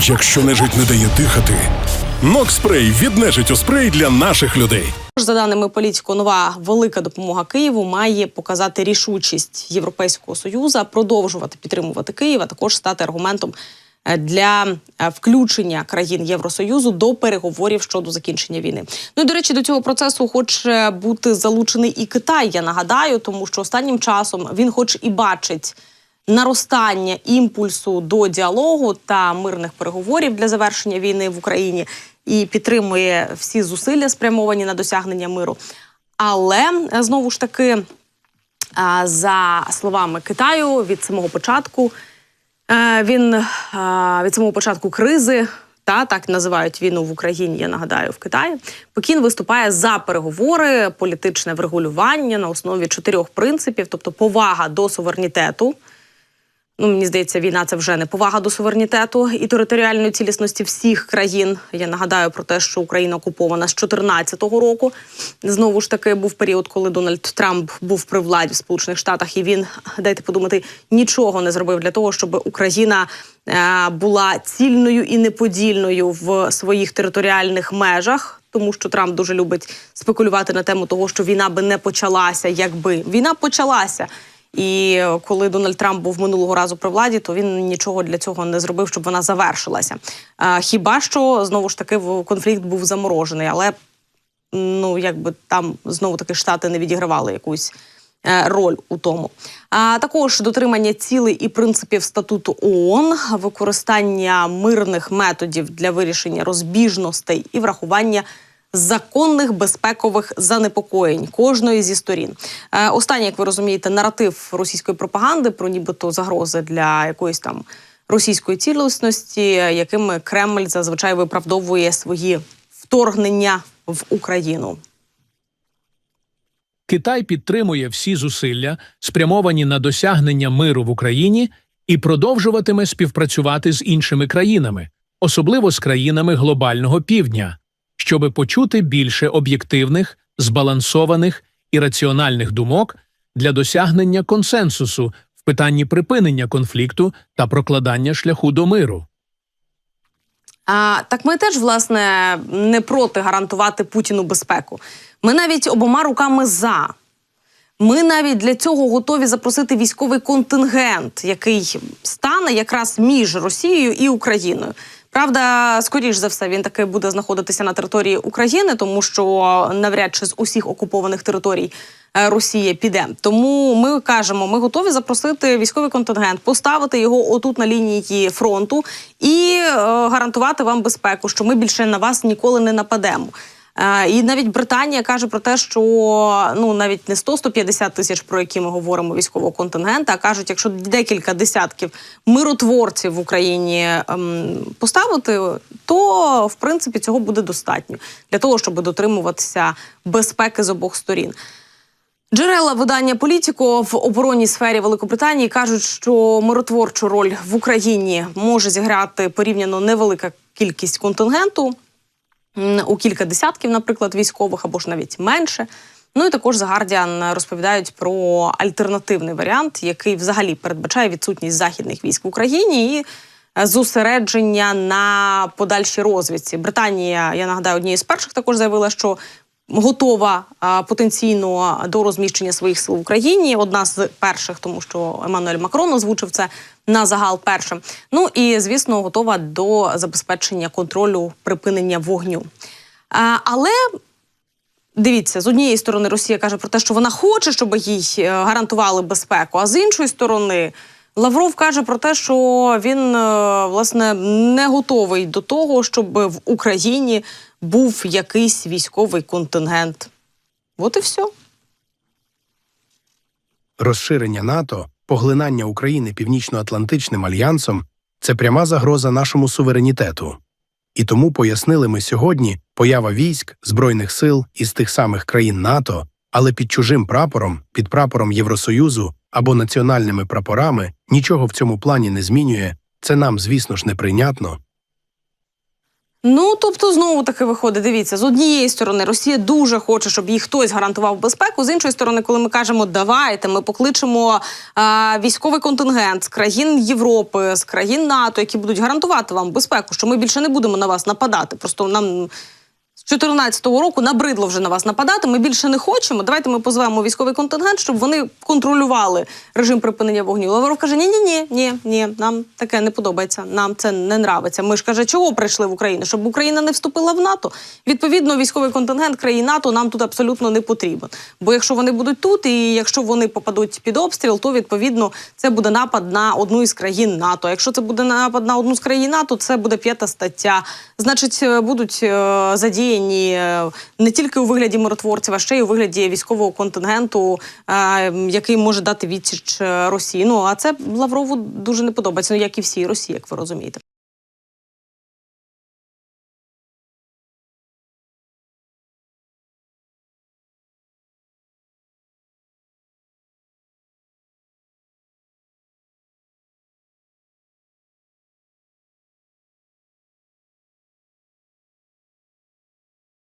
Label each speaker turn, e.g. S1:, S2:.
S1: Якщо нежить не дає дихати, Нокспрей від нежиттю спрей для наших людей.
S2: За даними політико, нова велика допомога Києву має показати рішучість Європейського союзу, продовжувати підтримувати Київ, а також стати аргументом е, для е, включення країн Євросоюзу до переговорів щодо закінчення війни. Ну і до речі, до цього процесу хоче бути залучений і Китай. Я нагадаю, тому що останнім часом він, хоч і бачить. Наростання імпульсу до діалогу та мирних переговорів для завершення війни в Україні і підтримує всі зусилля, спрямовані на досягнення миру. Але е, знову ж таки, за словами Китаю, від самого початку е, він е, від самого початку кризи. Та так називають війну в Україні. Я нагадаю в Китаї. Пекін виступає за переговори, політичне врегулювання на основі чотирьох принципів, тобто повага до суверенітету. Ну, мені здається, війна це вже не повага до суверенітету і територіальної цілісності всіх країн. Я нагадаю про те, що Україна окупована з 2014 року. Знову ж таки, був період, коли Дональд Трамп був при владі в Сполучених Штатах, і він дайте подумати нічого не зробив для того, щоб Україна е, була цільною і неподільною в своїх територіальних межах. Тому що Трамп дуже любить спекулювати на тему того, що війна би не почалася, якби війна почалася. І коли Дональд Трамп був минулого разу при владі, то він нічого для цього не зробив, щоб вона завершилася. Хіба що знову ж таки конфлікт був заморожений, але ну якби там знову таки штати не відігравали якусь. е, Роль у тому, а також дотримання цілей і принципів статуту ООН, використання мирних методів для вирішення розбіжностей і врахування законних безпекових занепокоєнь кожної зі сторін. Е, останнє, як ви розумієте, наратив російської пропаганди про нібито загрози для якоїсь там російської цілісності, якими Кремль зазвичай виправдовує свої вторгнення в Україну.
S3: Китай підтримує всі зусилля, спрямовані на досягнення миру в Україні, і продовжуватиме співпрацювати з іншими країнами, особливо з країнами глобального півдня, щоби почути більше об'єктивних, збалансованих і раціональних думок для досягнення консенсусу в питанні припинення конфлікту та прокладання шляху до миру.
S2: А, так ми теж власне не проти гарантувати Путіну безпеку. Ми навіть обома руками за. Ми навіть для цього готові запросити військовий контингент, який стане якраз між Росією і Україною. Правда, скоріш за все, він таки буде знаходитися на території України, тому що навряд чи з усіх окупованих територій е, Росія піде. Тому ми кажемо, ми готові запросити військовий контингент, поставити його отут на лінії фронту і е, гарантувати вам безпеку, що ми більше на вас ніколи не нападемо. Е, І навіть Британія каже про те, що ну навіть не 100-150 тисяч, про які ми говоримо військового контингента, а кажуть, якщо декілька десятків миротворців в Україні ем, поставити, то в принципі цього буде достатньо для того, щоб дотримуватися безпеки з обох сторін. Джерела видання Політіко в оборонній сфері Великобританії кажуть, що миротворчу роль в Україні може зіграти порівняно невелика кількість контингенту у кілька десятків, наприклад, військових або ж навіть менше. Ну і також The Guardian розповідають про альтернативний варіант, який взагалі передбачає відсутність західних військ в Україні і е, зосередження на подальшій розвідці. Британія, я нагадаю, однією з перших також заявила, що готова потенційно до розміщення своїх сил в Україні. Одна з перших, тому що Еммануель Макрон озвучив це на загал першим. Ну і звісно, готова до забезпечення контролю припинення вогню. Але Дивіться, з однієї сторони Росія каже про те, що вона хоче, щоб їй е, гарантували безпеку. А з іншої сторони, Лавров каже про те, що він е, власне не готовий до того, щоб в Україні був якийсь військовий контингент. От і все.
S4: Розширення НАТО, поглинання України Північно-Атлантичним альянсом це пряма загроза нашому суверенітету. І тому пояснили ми сьогодні поява військ Збройних сил із тих самих країн НАТО, але під чужим прапором, під прапором Євросоюзу або національними прапорами нічого в цьому плані не змінює. Це нам, звісно ж, неприйнятно.
S2: Ну тобто, знову таки виходить. Дивіться, з однієї сторони, Росія дуже хоче, щоб їй хтось гарантував безпеку. З іншої сторони, коли ми кажемо, давайте ми покличемо а, військовий контингент з країн Європи, з країн НАТО, які будуть гарантувати вам безпеку, що ми більше не будемо на вас нападати. Просто нам. З 2014 року набридло вже на вас нападати. Ми більше не хочемо. Давайте ми позвемо військовий контингент, щоб вони контролювали режим припинення вогню. Лавров каже: ні, ні, ні, ні, ні, нам таке не подобається. Нам це не нравиться. Ми ж каже, чого прийшли в Україну? Щоб Україна не вступила в НАТО. Відповідно, військовий контингент країн НАТО нам тут абсолютно не потрібен. Бо якщо вони будуть тут, і якщо вони попадуть під обстріл, то відповідно це буде напад на одну із країн НАТО. Якщо це буде напад на одну з країн НАТО, це буде п'ята стаття. Значить, е, будуть е, задіяні е, не тільки у вигляді миротворців, а ще й у вигляді військового контингенту, е, який може дати відсіч е, Росії. Ну а це Лаврову дуже не подобається, ну як і всій Росії, як ви розумієте.